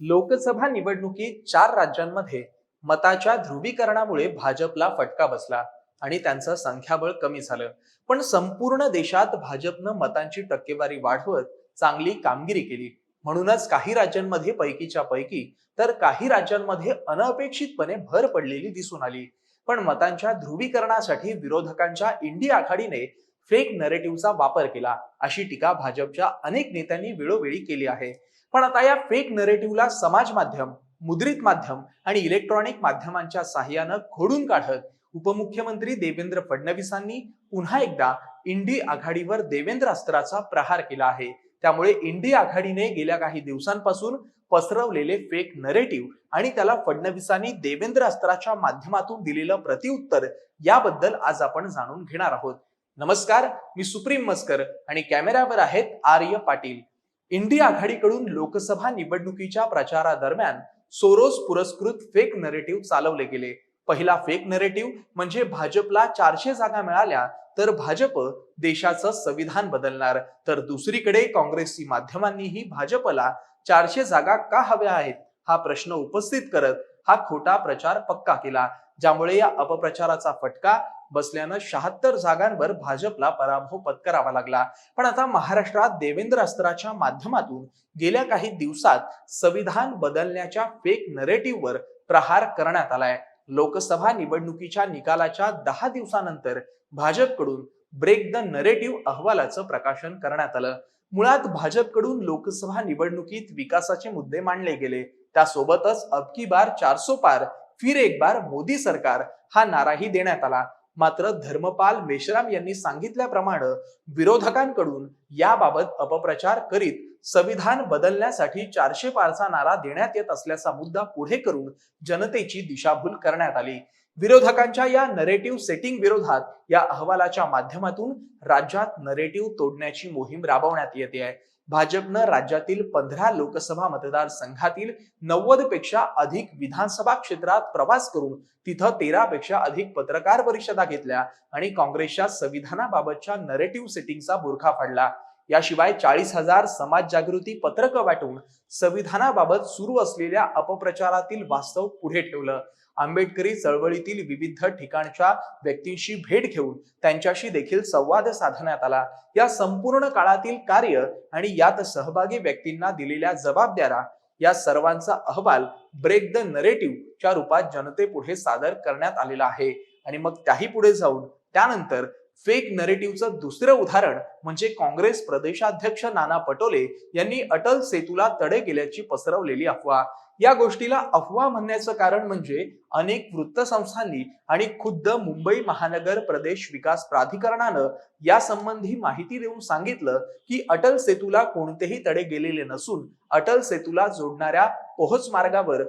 लोकसभा निवडणुकीत चार राज्यांमध्ये मताच्या ध्रुवीकरणामुळे भाजपला फटका बसला आणि त्यांचं संख्याबळ कमी झालं. पण संपूर्ण देशात भाजपनं मतांची टक्केवारी वाढवत चांगली कामगिरी केली. म्हणूनच काही राज्यांमध्ये पैकीच्या पैकी तर काही राज्यांमध्ये अनपेक्षितपणे भर पडलेली दिसून आली. पण मतांच्या ध्रुवीकरणासाठी विरोधकांच्या इंडी आघाडीने फेक नरेटिव्हचा वापर केला अशी टीका भाजपच्या अनेक नेत्यांनी वेळोवेळी केली आहे. पण आता या फेक नरेटिव्हला समाज माध्यम मुद्रित माध्यम आणि इलेक्ट्रॉनिक माध्यमांच्या साह्यानं खोडून काढत उपमुख्यमंत्री देवेंद्र फडणवीसांनी पुन्हा एकदा इंडी आघाडीवर देवेंद्र अस्त्राचा प्रहार केला आहे. त्यामुळे इंडी आघाडीने गेल्या काही दिवसांपासून पसरवलेले फेक नरेटिव्ह आणि त्याला फडणवीसांनी देवेंद्र अस्त्राच्या माध्यमातून दिलेलं प्रतिउत्तर याबद्दल आज आपण जाणून घेणार आहोत. नमस्कार मी सुप्रीम मस्कर आणि कॅमेऱ्यावर आहेत आर्य पाटील. इंडिया आघाडीकडून लोकसभा निवडणुकीच्या प्रचारादरम्यान सोरोस पुरस्कृत फेक नरेटिव्ह चालवले गेले. पहिला फेक नरेटिव्ह म्हणजे भाजपला चारशे जागा मिळाल्या तर भाजप देशाचं संविधान बदलणार. तर दुसरीकडे काँग्रेसची माध्यमांनीही भाजपला चारशे जागा का हव्या आहेत हा प्रश्न उपस्थित करत हा खोटा प्रचार पक्का केला. ज्यामुळे या अपप्रचाराचा फटका बसल्यानं शहात्तर जागांवर भाजपला पराभव पत्करावा लागला. पण आता महाराष्ट्रात देवेंद्र अस्त्राच्या माध्यमातून गेल्या काही दिवसात संविधान बदलण्याच्या फेक नरेटिव्हवर प्रहार करण्यात आलाय. लोकसभा निवडणुकीच्या निकालाच्या दहा दिवसानंतर भाजपकडून ब्रेक द नरेटिव्ह अहवालाचं प्रकाशन करण्यात आलं. मुळात भाजपकडून लोकसभा निवडणुकीत विकासाचे मुद्दे मांडले गेले. त्यासोबतच अबकी बार चारसो पार फिर एक बार मोदी सरकार हा नाराही देण्यात आला. मात्र धर्मपाल मेश्राम यांनी सांगितल्याप्रमाणे विरोधकांकडून याबाबत अपप्रचार करीत संविधान बदलण्यासाठी चारशे पारचा नारा देण्यात येत असल्याचा मुद्दा पुढे करून जनतेची दिशाभूल करण्यात आली. विरोधकांच्या या नरेटिव्ह सेटिंग विरोधात या अहवालाच्या माध्यमातून राज्यात नरेटिव्ह तोडण्याची मोहीम राबवण्यात येते आहे. भाजपनं राज्यातील पंधरा लोकसभा मतदारसंघातील नव्वदपेक्षा अधिक विधानसभा क्षेत्रात प्रवास करून तिथं तेरा पेक्षा अधिक पत्रकार परिषदा घेतल्या आणि काँग्रेसच्या संविधानाबाबतच्या नरेटिव्ह सेटिंगचा बुरखा फाडला. याशिवाय चाळीस हजार समाज जागृती पत्रकं वाटून संविधानाबाबत सुरू असलेल्या अपप्रचारातील वास्तव पुढे ठेवलं. आंबेडकरी चळवळीतील विविध ठिकाणच्या व्यक्तींशी भेट घेऊन त्यांच्याशी देखील संवाद साधण्यात आला. या संपूर्ण काळातील कार्य आणि यात सहभागी व्यक्तींना दिलेल्या जबाबदाऱ्या या सर्वांचा अहवाल ब्रेक द नरेटिव्ह च्या रूपात जनतेपुढे सादर करण्यात आलेला आहे. आणि मग त्याही पुढे जाऊन त्यानंतर फेक नरेटिव्हचं दुसरं उदाहरण म्हणजे काँग्रेस प्रदेशाध्यक्ष नाना पटोले यांनी अटल सेतूला तडे गेल्याची पसरवलेली अफवा. या गोष्टीला अफवा म्हणण्याचं कारण म्हणजे अनेक वृत्तसंस्थांनी आणि खुद्द मुंबई महानगर प्रदेश विकास प्राधिकरणानं या संबंधी माहिती देऊन सांगितलं की अटल सेतूला कोणतेही तडे गेलेले नसून अटल सेतूला जोडणाऱ्या पोहोच मार्गावर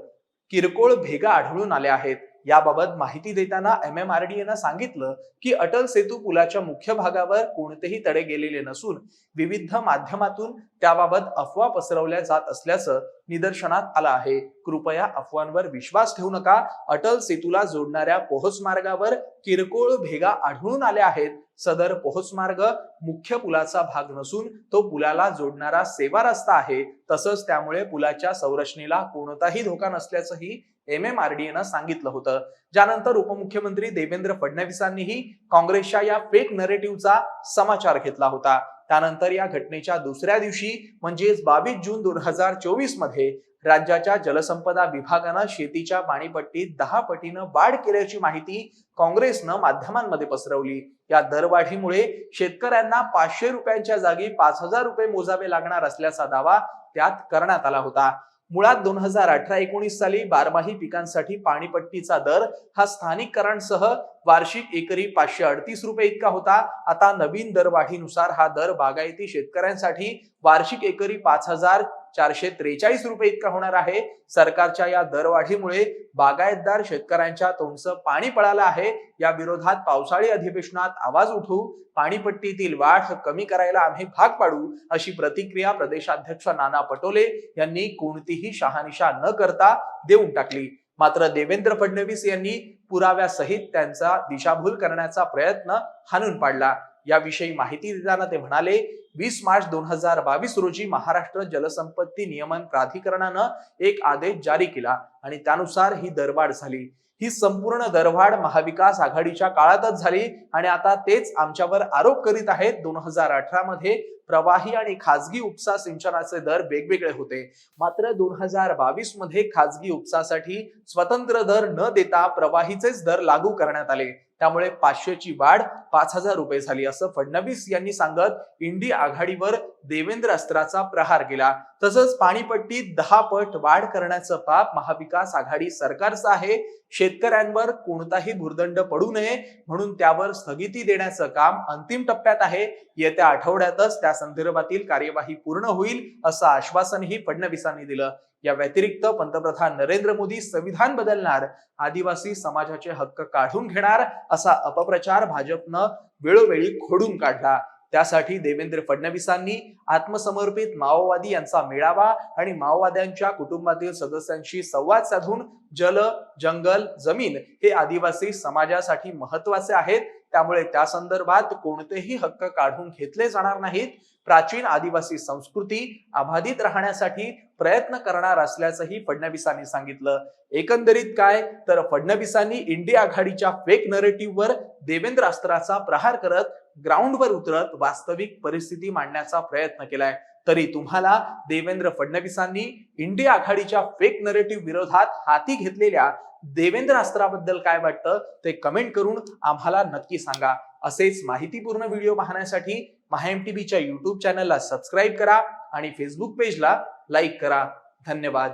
किरकोळ भेगा आढळून आल्या आहेत. याबाबत माहिती देताना एम एम आर डी सांगितलं की अटल सेतू पुलाच्या मुख्य भागावर कोणतेही तडे गेलेले नसून विविध माध्यमातून त्याबाबत अफवा पसरवल्या जात असल्याचं निदर्शनात आलं आहे. कृपया अफवांवर विश्वास ठेवू नका. अटल सेतूला जोडणाऱ्या पोहोच मार्गावर किरकोळ भेगा आढळून आल्या आहेत. सदर पोहोच मार्ग मुख्य पुलाचा भाग नसून तो पुलाला जोडणारा सेवा रस्ता आहे. तसंच त्यामुळे पुलाच्या संरचनेला कोणताही धोका नसल्याचंही एम एम आर डी एनं सांगितलं होतं. ज्यानंतर उपमुख्यमंत्री देवेंद्र फडणवीसांनीही काँग्रेसच्या या फेक नरेटिव्हचा समाचार घेतला होता. त्यानंतर या घटनेच्या दुसऱ्या दिवशी म्हणजेच बावीस जून दोन हजार चोवीसमध्ये राज्याच्या जलसंपदा विभागानं शेतीच्या पाणीपट्टीत दहा पटीनं वाढ केल्याची माहिती काँग्रेसनं माध्यमांमध्ये पसरवली. या दरवाढीमुळे शेतकऱ्यांना पाचशे रुपयांच्या जागी पाच हजार रुपये मोजावे लागणार असल्याचा दावा त्यात करण्यात आला होता. मुळात दोन हजार अठरा एकोणीस साली बारमाही पिकांसाठी पाणीपट्टीचा दर हा स्थानिककरणसह वार्षिक एकरी पाचशे अडतीस रुपये इतका होता. आता नवीन दरवाढीनुसार हा दर बागायती शेतकऱ्यांसाठी वार्षिक एकरी पाच हजार चारशे त्रेचाळीस रुपये इतका होणार आहे. सरकारच्या या दरवाढीमुळे बागायतदार शेतकऱ्यांच्या तोंडचं पाणी पळालं आहे. या विरोधात पावसाळी अधिवेशनात आवाज उठवू पाणीपट्टीतील वाढ कमी करायला आम्ही भाग पाडू अशी प्रतिक्रिया प्रदेशाध्यक्ष नाना पटोले यांनी कोणतीही शहानिशा न करता देऊन टाकली. मात्र देवेंद्र फडणवीस यांनी पुराव्यासहित त्यांचा दिशाभूल करण्याचा प्रयत्न हाणून पाडला. याविषयी माहिती देताना ते म्हणाले वीस मार्च दोन हजार बावीस रोजी महाराष्ट्र जलसंपत्ती नियमन प्राधिकरणानं एक आदेश जारी केला आणि त्यानुसार ही दरवाढ झाली. ही संपूर्ण दरवाढ महाविकास आघाडीच्या काळातच झाली आणि आता तेच आमच्यावर आरोप करीत आहेत दोन हजार अठरा मध्ये प्रवाही आणि खाजगी उपसा सिंचनाचे दर वेगवेगळे होते. मात्र दोन हजार बावीसमध्ये खाजगी उपसासाठी स्वतंत्र दर न देता प्रवाहीचेच दर लागू करण्यात आले. त्यामुळे पाचशेची वाढ पाच हजार रुपये झाली असं फडणवीस यांनी सांगत इंडी आघाडीवर देवेंद्र अस्त्राचा प्रहार केला. तसंच पाणीपट्टीत दहा पट वाढ करण्याचं पाप महाविकास आघाडी सरकारचं आहे. शेतकऱ्यांवर कोणताही भुर्दंड पडू नये म्हणून त्यावर स्थगिती देण्याचं काम अंतिम टप्प्यात आहे. येत्या आठवड्यातच त्या संदर्भातील कार्यवाही पूर्ण होईल असं आश्वासनही फडणवीसांनी दिलं. या व्यतिरिक्त पंतप्रधान नरेंद्र मोदी संविधान बदलणार आदिवासी समाजाचे हक्क काढून घेणार असा अपप्रचार भाजपनं वेळोवेळी खोडून काढला. त्यासाठी देवेंद्र फडणवीसांनी आत्मसमर्पित माओवादी यांचा मेळावा आणि माओवाद्यांच्या कुटुंबातील सदस्यांशी संवाद साधून जल जंगल जमीन हे आदिवासी समाजासाठी महत्त्वाचे आहेत. त्यामुळे त्या संदर्भात कोणतेही हक्क काढून घेतले जाणार नाहीत. प्राचीन आदिवासी संस्कृती अबाधित राहण्यासाठी प्रयत्न करणार असल्याचंही फडणवीसांनी सांगितलं. एकंदरीत काय? तर फडणवीसांनी इंडिया आघाडीच्या फेक नरेटिव्हवर देवेंद्र अस्त्राचा प्रहार करत ग्राउंडवर उतरत वास्तविक परिस्थिती मांडण्याचा प्रयत्न केलाय. तरी तुम्हाला देवेंद्र फडणवीसांनी इंडिया आघाडीच्या फेक नरेटिव्ह विरोधात हाती घेतलेल्या देवेंद्र अस्त्राबद्दल काय वाटतं ते कमेंट करून आम्हाला नक्की सांगा. असेच माहितीपूर्ण व्हिडिओ पाहण्यासाठी माहेम टीव्हीच्या युट्यूब चॅनलला सबस्क्राईब करा आणि फेसबुक पेजला लाईक करा. धन्यवाद.